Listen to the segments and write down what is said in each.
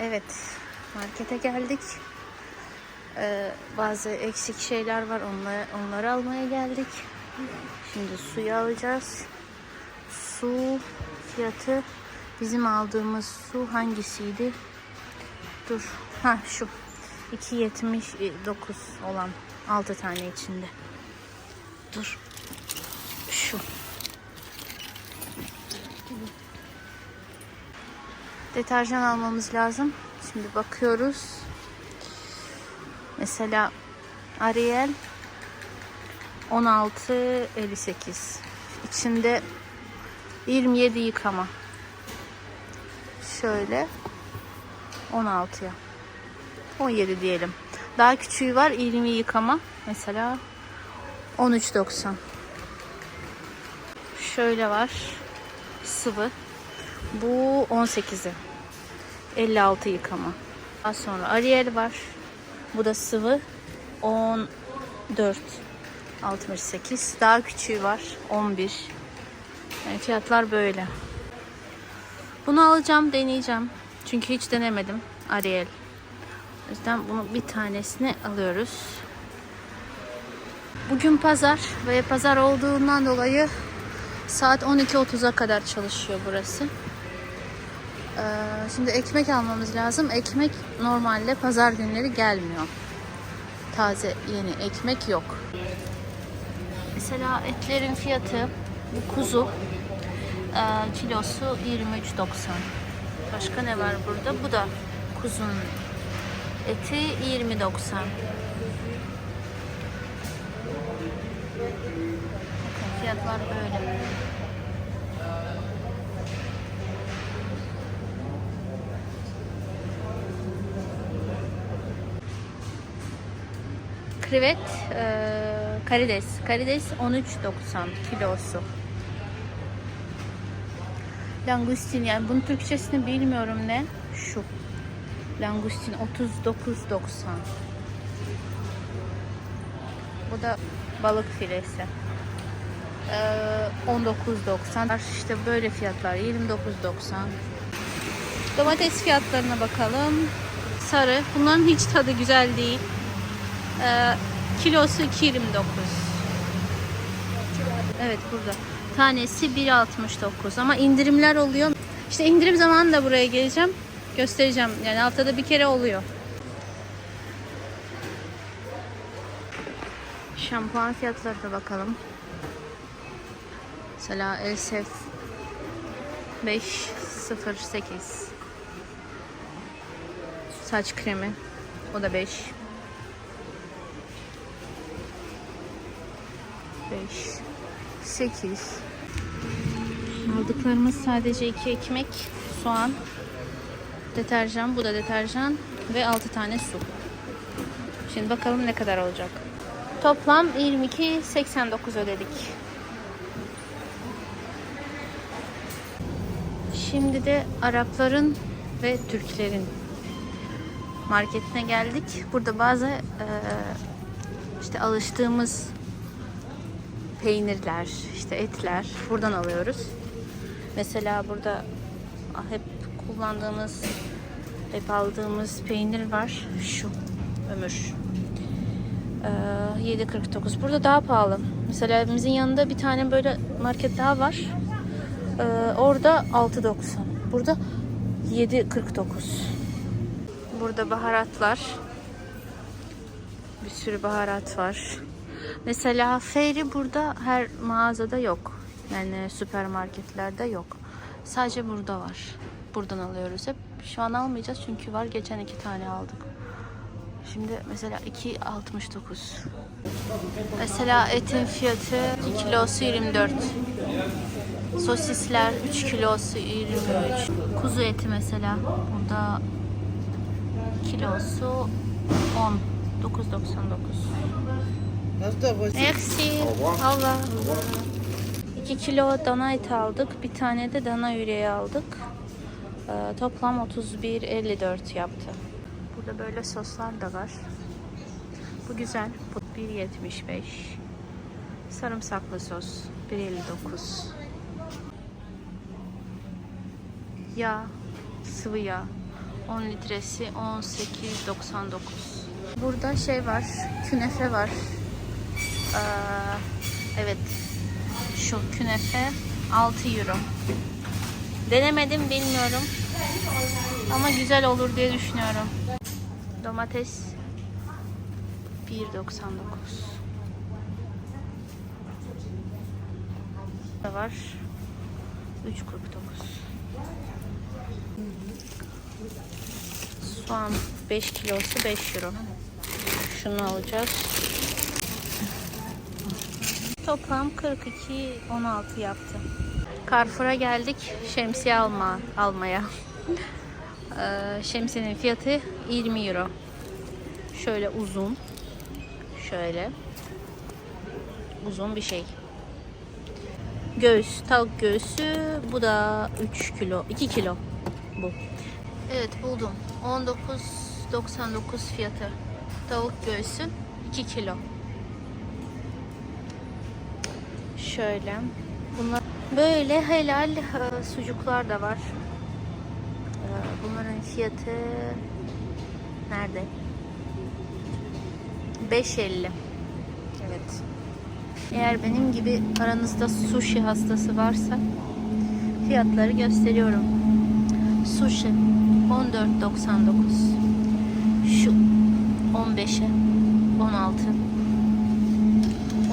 Evet, markete geldik. Ee, bazı eksik şeyler var, onları, onları almaya geldik. Şimdi suyu alacağız. Su fiyatı, bizim aldığımız su hangisiydi? Dur, ha şu. 2.79 olan 6 tane içinde. Dur. Şu. Deterjan almamız lazım. Şimdi bakıyoruz. Mesela Ariel 16.58. İçinde 27 yıkama. Şöyle 16'ya. 17 diyelim. Daha küçüğü var 20 yıkama. Mesela 13.90. Şöyle var. Sıvı. Bu 18'i. 56 yıkama. Daha sonra Ariel var. Bu da sıvı. 14. 68. Daha küçüğü var. 11. Yani fiyatlar böyle. Bunu alacağım, deneyeceğim. Çünkü hiç denemedim Ariel. O yüzden bunu bir tanesini alıyoruz. Bugün pazar ve pazar olduğundan dolayı saat 12.30'a kadar çalışıyor burası. Ee, şimdi ekmek almamız lazım. Ekmek normalde pazar günleri gelmiyor. Taze yeni ekmek yok. Mesela etlerin fiyatı bu kuzu ee, kilosu 23.90. Başka ne var burada? Bu da kuzun eti 20.90. Bakın fiyatlar böyle. Krivet, e, karides. Karides 13.90 kilosu. Langustin yani bunun Türkçesini bilmiyorum ne. Şu. Langustin 39.90. Bu da balık filesi. Ee, 19.90. İşte böyle fiyatlar 29.90. Domates fiyatlarına bakalım. Sarı. Bunların hiç tadı güzel değil. Ee, kilosu 2.29. Evet burada. Tanesi 1.69 ama indirimler oluyor. İşte indirim zamanı da buraya geleceğim. Göstereceğim. Yani haftada bir kere oluyor. Şampuan fiyatlarına bakalım. Mesela Elsef 508 Saç kremi o da 5 5 8 Aldıklarımız sadece 2 ekmek, soğan, deterjan, bu da deterjan ve 6 tane su. Şimdi bakalım ne kadar olacak. Toplam 22.89 ödedik. Şimdi de Arapların ve Türklerin marketine geldik. Burada bazı e, işte alıştığımız peynirler, işte etler buradan alıyoruz. Mesela burada hep kullandığımız, hep aldığımız peynir var. Şu ömür. Ee, 7.49. Burada daha pahalı. Mesela evimizin yanında bir tane böyle market daha var. Ee, orada 6.90. Burada 7.49. Burada baharatlar. Bir sürü baharat var. Mesela feyri burada her mağazada yok. Yani süpermarketlerde yok. Sadece burada var. Buradan alıyoruz hep. Şu an almayacağız çünkü var. Geçen iki tane aldık. Şimdi mesela 2.69. Mesela etin fiyatı 2 kilosu 24. Sosisler 3 kilosu 23. Kuzu eti mesela burada kilosu 10. 9.99. Merci. Allah. 2 kilo dana eti aldık. Bir tane de dana yüreği aldık. Ee, toplam 31.54 yaptı. Burada böyle soslar da var. Bu güzel. Bu 1.75. Sarımsaklı sos 1.59. Yağ, sıvı yağ 10 litresi 18.99. Burada şey var, künefe var. Ee, evet, şu künefe 6 euro. Denemedim bilmiyorum. Ama güzel olur diye düşünüyorum. Domates 1.99. Da var. 3.49. Soğan 5 kilosu 5 euro. Şunu alacağız. Toplam 42.16 yaptı. Carrefour'a geldik şemsiye alma almaya. Ee, şemsiyenin fiyatı 20 euro. Şöyle uzun. Şöyle. Uzun bir şey. Göğüs, tavuk göğsü. Bu da 3 kilo, 2 kilo bu. Evet buldum. 19.99 fiyatı. Tavuk göğsü 2 kilo. Şöyle. Bunlar böyle helal e, sucuklar da var. E, Bunların fiyatı nerede? 5.50. Evet. Eğer benim gibi aranızda sushi hastası varsa fiyatları gösteriyorum. Sushi 14.99. Şu 15'e 16.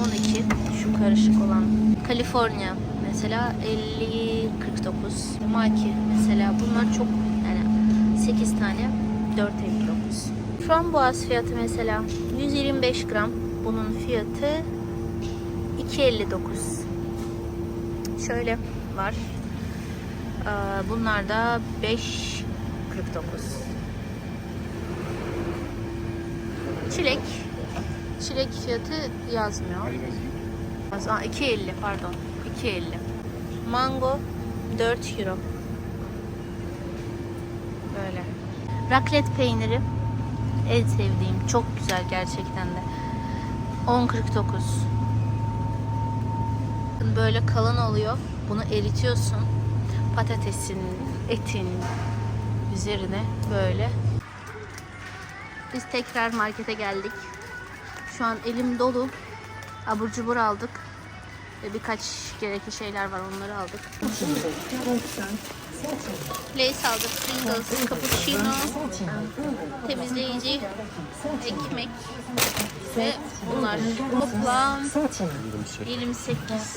12 şu karışık olan. California mesela 50 49. Maki mesela bunlar çok yani 8 tane 4.59. Frambuaz fiyatı mesela 125 gram. Bunun fiyatı 2.59. Şöyle var. Ee, Bunlar da 5.49. Çilek. Çilek fiyatı yazmıyor. Aa, 2.50 pardon. 2.50. Mango 4 euro. Böyle. Raclette peyniri. En sevdiğim. Çok güzel gerçekten de. 10.49. Böyle kalın oluyor. Bunu eritiyorsun. Patatesin, etin üzerine böyle. Biz tekrar markete geldik. Şu an elim dolu. Abur cubur aldık. Ve birkaç gerekli şeyler var onları aldık. Lays aldık. Pringles, cappuccino, temizleyici, ekmek ve bunlar. Toplam 28.